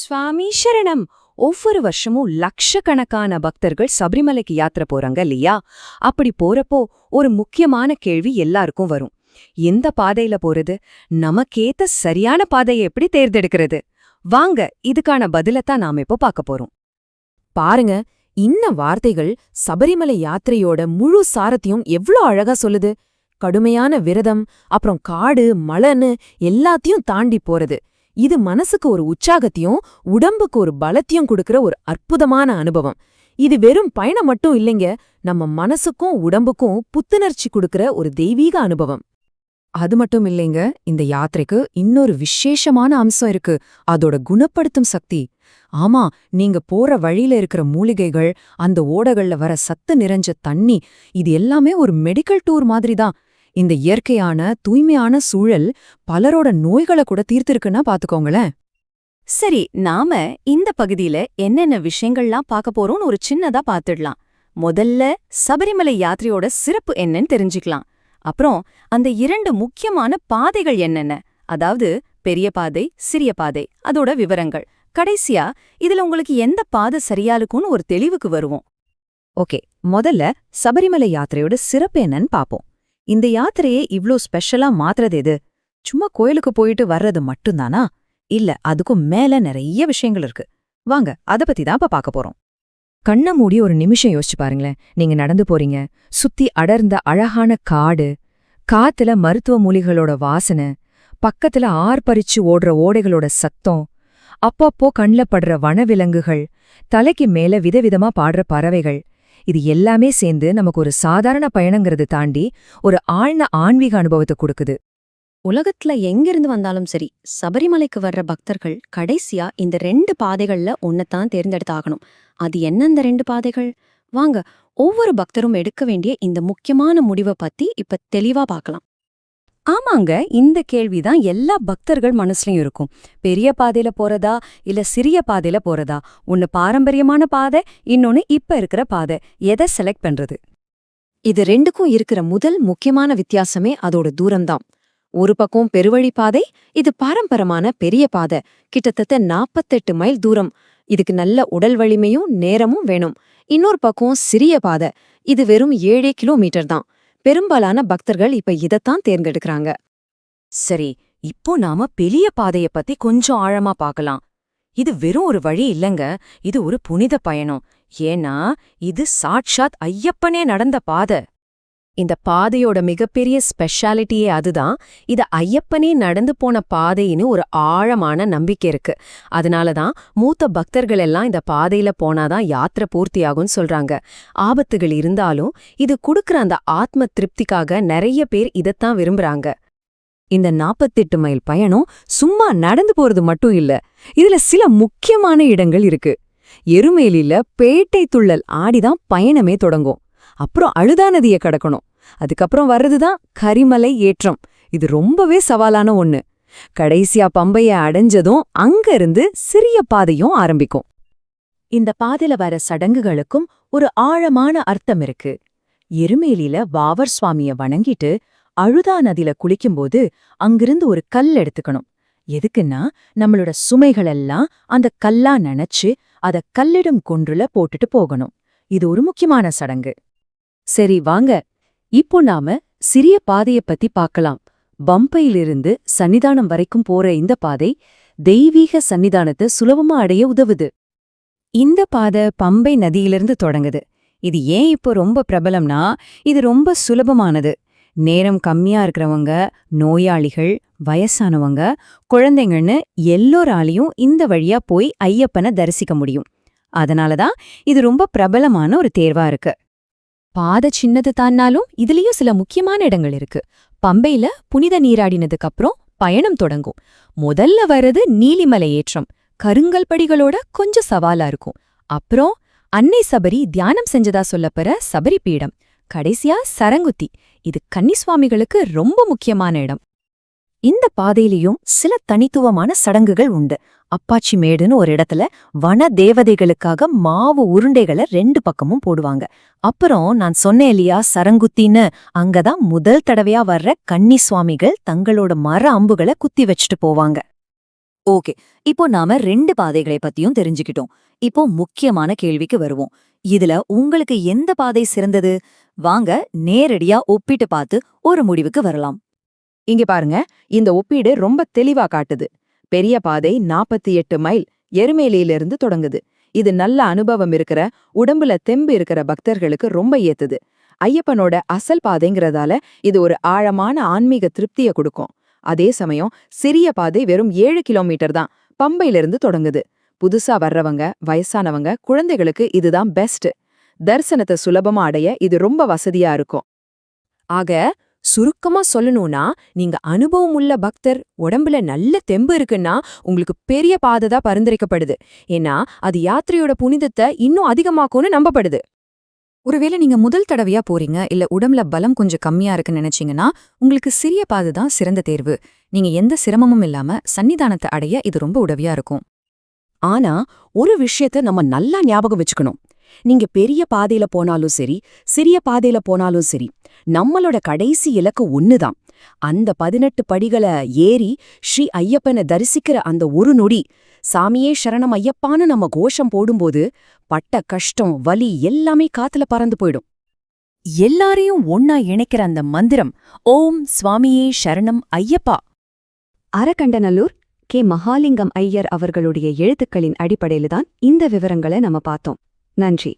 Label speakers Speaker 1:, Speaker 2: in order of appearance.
Speaker 1: சுவாமி சரணம். ஒவ்வொரு வருஷமும் லட்சக்கணக்கான பக்தர்கள் சபரிமலைக்கு யாத்திரை போறாங்க இல்லையா? அப்படி போறப்போ ஒரு முக்கியமான கேள்வி எல்லாருக்கும் வரும். எந்த பாதையில போறது? நமக்கேத்த சரியான பாதையை எப்படி தேர்ந்தெடுக்கிறது? வாங்க இதுக்கான பதிலத்தான் நாம இப்போ பார்க்க போறோம்.
Speaker 2: பாருங்க இன்ன வார்த்தைகள் சபரிமலை யாத்திரையோட முழு சாரத்தையும் எவ்ளோ அழகா சொல்லுது. கடுமையான விரதம் அப்புறம் காடு மலன்னு எல்லாத்தையும் தாண்டி போறது. இது மனசுக்கு ஒரு உற்சாகத்தையும் உடம்புக்கு ஒரு பலத்தையும் கொடுக்கற ஒரு அற்புதமான அனுபவம். இது வெறும் பயணம் மட்டும் இல்லைங்க நம்ம மனசுக்கும் உடம்புக்கும் புத்துணர்ச்சி கொடுக்கிற ஒரு தெய்வீக அனுபவம். அது மட்டும் இல்லைங்க இந்த யாத்திரைக்கு இன்னொரு விசேஷமான அம்சம் இருக்கு அதோட குணப்படுத்தும் சக்தி. ஆமா நீங்க போற வழியில இருக்கிற மூலிகைகள் அந்த ஓடகள்ல வர சத்து நிறைஞ்ச தண்ணி இது எல்லாமே ஒரு மெடிக்கல் டூர் மாதிரி தான் இந்த இயற்கையான தூய்மையான சூழல் பலரோட நோய்களை கூட தீர்த்திருக்குன்னா பாத்துக்கோங்களேன்.
Speaker 1: சரி நாம இந்த பகுதியில என்னென்ன விஷயங்கள்லாம் பார்க்க போறோம்னு ஒரு சின்னதா பார்த்துடலாம் முதல்ல சபரிமலை யாத்திரையோட சிறப்பு என்னன்னு தெரிஞ்சுக்கலாம். அப்புறம் அந்த இரண்டு முக்கியமான பாதைகள் என்னென்ன? அதாவது பெரிய பாதை சிறிய பாதை அதோட விவரங்கள். கடைசியா இதுல உங்களுக்கு எந்த பாதை சரியா இருக்கும்னு ஒரு தெளிவுக்கு வருவோம்.
Speaker 2: ஓகே முதல்ல சபரிமலை யாத்திரையோட சிறப்பு என்னன்னு பாப்போம். இந்த யாத்திரையே இவ்ளோ ஸ்பெஷலா மாத்துறது எது? சும்மா கோயிலுக்கு போயிட்டு வர்றது மட்டும்தானா? இல்ல அதுக்கும் மேல நிறைய விஷயங்கள் இருக்கு. வாங்க அத பத்தி தான் இப்ப பார்க்க போறோம். கண்ண மூடி ஒரு நிமிஷம் யோசிச்சு பாருங்களேன். நீங்க நடந்து போறீங்க. சுத்தி அடர்ந்த அழகான காடு காத்துல மருத்துவ மூலிகளோட வாசனை பக்கத்துல ஆர்ப்பரிச்சு ஓடுற ஓடைகளோட சத்தம் அப்பப்போ கண்ல படுற வனவிலங்குகள் தலைக்கு மேல விதவிதமா பாடுற பறவைகள் இது எல்லாமே சேர்ந்து நமக்கு ஒரு சாதாரண பயணங்கிறது தாண்டி ஒரு ஆழ்ந்த ஆன்மீக அனுபவத்தை கொடுக்குது.
Speaker 3: உலகத்துல எங்கிருந்து வந்தாலும் சரி சபரிமலைக்கு வர்ற பக்தர்கள் கடைசியா இந்த ரெண்டு பாதைகள்ல ஒன்னத்தான் தேர்ந்தெடுத்தாகணும். அது என்ன இந்த ரெண்டு பாதைகள்? வாங்க ஒவ்வொரு பக்தரும் எடுக்க வேண்டிய இந்த முக்கியமான முடிவை பத்தி இப்ப தெளிவா பார்க்கலாம்.
Speaker 1: ஆமாங்க இந்த கேள்விதான் எல்லா பக்தர்கள் மனசுலயும் இருக்கும். பெரிய பாதையில போறதா இல்ல சிறிய பாதையில போறதா? ஒன்னு பாரம்பரியமான பாதை இன்னொன்னு இப்ப இருக்கிற பாதை. எதை செலக்ட் பண்றது?
Speaker 2: இது ரெண்டுக்கும் இருக்கிற முதல் முக்கியமான வித்தியாசமே அதோட தூரம்தான். ஒரு பக்கம் பெருவழி பாதை இது பாரம்பரமான பெரிய பாதை. கிட்டத்தட்ட நாப்பத்தெட்டு மைல் தூரம். இதுக்கு நல்ல உடல் வலிமையும் நேரமும் வேணும். இன்னொரு பக்கம் சிறிய பாதை. இது வெறும் ஏழே கிலோமீட்டர் தான். பெரும்பாலான பக்தர்கள் இப்ப இதத்தான் தேர்ந்தெடுக்கறாங்க.
Speaker 1: சரி இப்போ நாம பெரிய பாதைய பத்தி கொஞ்சம் ஆழமா பார்க்கலாம் இது வெறும் ஒரு வழி இல்லங்க இது ஒரு புனித பயணம். ஏன்னா இது சாட்சாத் ஐயப்பனே நடந்த பாதை.
Speaker 2: இந்த பாதையோட மிகப்பெரிய ஸ்பெஷாலிட்டியே அதுதான். இது ஐயப்பனே நடந்து போன பாதைன்னு ஒரு ஆழமான நம்பிக்கை இருக்கு. அதனால தான் மூத்த பக்தர்கள் எல்லாம் இந்த பாதையில போனாதான் யாத்திரை பூர்த்தியாகும்னு சொல்றாங்க. ஆபத்துகள் இருந்தாலும் இது கொடுக்குற அந்த ஆத்ம திருப்திக்காக நிறைய பேர் இதத்தான் விரும்புறாங்க. இந்த நாப்பத்தெட்டு மைல் பயணம் சும்மா நடந்து போறது மட்டும் இல்ல இதுல சில முக்கியமான இடங்கள் இருக்கு. எருமேலில பேட்டை துள்ளல் ஆடிதான் பயணமே தொடங்கும். அப்புறம் அழுதானதிய கடக்கணும். அதுக்கப்புறம் வர்றதுதான் கரிமலை ஏற்றம். இது ரொம்பவே சவாலான ஒண்ணு. கடைசியா பம்பைய அடைஞ்சதும் அங்க இருந்து சிறிய பாதையும் ஆரம்பிக்கும். இந்த பாதையில வர சடங்குகளுக்கும் ஒரு ஆழமான அர்த்தம் இருக்கு. எருமேலியில வாவர் சுவாமிய வணங்கிட்டு அழுதா நதியில குளிக்கும்போது அங்கிருந்து ஒரு கல் எடுத்துக்கணும். எதுக்குன்னா நம்மளோட சுமைகளெல்லாம் அந்த கல்லா நனைச்சு அத கல்லிடும் கொன்றுல போட்டுட்டு போகணும். இது ஒரு முக்கியமான சடங்கு. சரி வாங்க. இப்போ நாம சிறிய பாதைய பத்தி பார்க்கலாம். பம்பையிலிருந்து சன்னிதானம் வரைக்கும் போற இந்த பாதை தெய்வீக சன்னிதானத்தை சுலபமா அடைய உதவுது. இந்த பாதை பம்பை நதியிலிருந்து தொடங்குது. இது ஏன் இப்போ ரொம்ப பிரபலம்னா இது ரொம்ப சுலபமானது. நேரம் கம்மியா இருக்கிறவங்க நோயாளிகள் வயசானவங்க குழந்தைங்கன்னு எல்லோராலையும் இந்த வழியா போய் ஐயப்பனை தரிசிக்க முடியும். அதனாலதான் இது ரொம்ப பிரபலமான ஒரு தேர்வா இருக்கு. பாதை சின்னது தான்னாலும் இதுலயும் சில முக்கியமான இடங்கள் இருக்கு. பம்பையில புனித நீராடினதுக்கு அப்புறம் பயணம் தொடங்கும். முதல்ல வர்றது நீலிமலை ஏற்றம். கருங்கல் படிகளோட கொஞ்சம் சவாலா இருக்கும். அப்புறம் அன்னை சபரி தியானம் செஞ்சதா சொல்லப்பெற சபரி பீடம். கடைசியா சரங்குத்தி. இது கன்னிசுவாமிகளுக்கு ரொம்ப முக்கியமான இடம். இந்த பாதையிலையும் சில தனித்துவமான சடங்குகள் உண்டு. அப்பாச்சி மேடுன்னு ஒரு இடத்துல வன தேவதைகளுக்காக மாவு உருண்டைகளை ரெண்டு பக்கமும் போடுவாங்க. அப்புறம் நான் சொன்னேன் இல்லையா சரங்குத்தின்னு? அங்கதான் முதல் தடவையா வர்ற கன்னி சுவாமிகள் தங்களோட மர அம்புகளை குத்தி வச்சுட்டு போவாங்க.
Speaker 4: ஓகே இப்போ நாம ரெண்டு பாதைகளை பத்தியும் தெரிஞ்சுக்கிட்டோம். இப்போ முக்கியமான கேள்விக்கு வருவோம். இதுல உங்களுக்கு எந்த பாதை சிறந்தது? வாங்க நேரடியா ஒப்பிட்டு பார்த்து ஒரு முடிவுக்கு வரலாம்.
Speaker 2: இங்க பாருங்க இந்த ஒப்பீடு ரொம்ப தெளிவா காட்டுது. பெரிய பாதை நாற்பத்தி எட்டு மைல் எருமேலியிலிருந்து தொடங்குது. இது நல்ல அனுபவம் இருக்கிற உடம்புல தெம்பு இருக்கிற பக்தர்களுக்கு ரொம்ப ஏத்துது. ஐயப்பனோட அசல் பாதைங்கிறதால இது ஒரு ஆழமான ஆன்மீக திருப்திய கொடுக்கும். அதே சமயம் சிறிய பாதை வெறும் ஏழு கிலோமீட்டர் தான் பம்பையிலிருந்து தொடங்குது. புதுசா வர்றவங்க வயசானவங்க குழந்தைகளுக்கு இதுதான் பெஸ்ட் தரிசனத்தை சுலபமா அடைய இது ரொம்ப வசதியா இருக்கும். ஆக சுருக்கமா சொல்லணும்னா நீங்க அனுபவம் உள்ள பக்தர் உடம்புல நல்ல தெம்பு இருக்குன்னா உங்களுக்கு பெரிய பாதை தான் பரிந்துரைக்கப்படுது. ஏன்னா அது யாத்திரையோட புனிதத்தை இன்னும் அதிகமாக்கும்னு நம்பப்படுது.
Speaker 1: ஒருவேளை நீங்க முதல் தடவையா போறீங்க இல்ல உடம்புல பலம் கொஞ்சம் கம்மியா இருக்குன்னு நினைச்சீங்கன்னா உங்களுக்கு சிறிய பாதை தான் சிறந்த தேர்வு. நீங்க எந்த சிரமமும் இல்லாம சன்னிதானத்தை அடைய இது ரொம்ப உதவியா இருக்கும்.
Speaker 2: ஆனா ஒரு விஷயத்த நம்ம நல்லா ஞாபகம் வச்சுக்கணும். நீங்க பெரிய பாதையில போனாலும் சரி சிறிய பாதையில போனாலும் சரி நம்மளோட கடைசி இலக்கு ஒண்ணுதான். அந்த பதினெட்டு படிகளை ஏறி ஸ்ரீ ஐயப்பனை தரிசிக்கிற அந்த ஒரு நொடி சாமியே சரணம் ஐயப்பான்னு நம்ம கோஷம் போடும்போது பட்ட கஷ்டம் வலி எல்லாமே காத்துல பறந்து போயிடும்.
Speaker 1: எல்லாரையும் ஒன்னா இணைக்கிற அந்த மந்திரம் ஓம் சுவாமியே சரணம் ஐயப்பா!
Speaker 3: அரகண்டநல்லூர் கே. மகாலிங்கம் ஐயர் அவர்களுடைய எழுத்துக்களின் அடிப்படையில்தான் இந்த விவரங்களை நம்ம பார்த்தோம். நன்றி.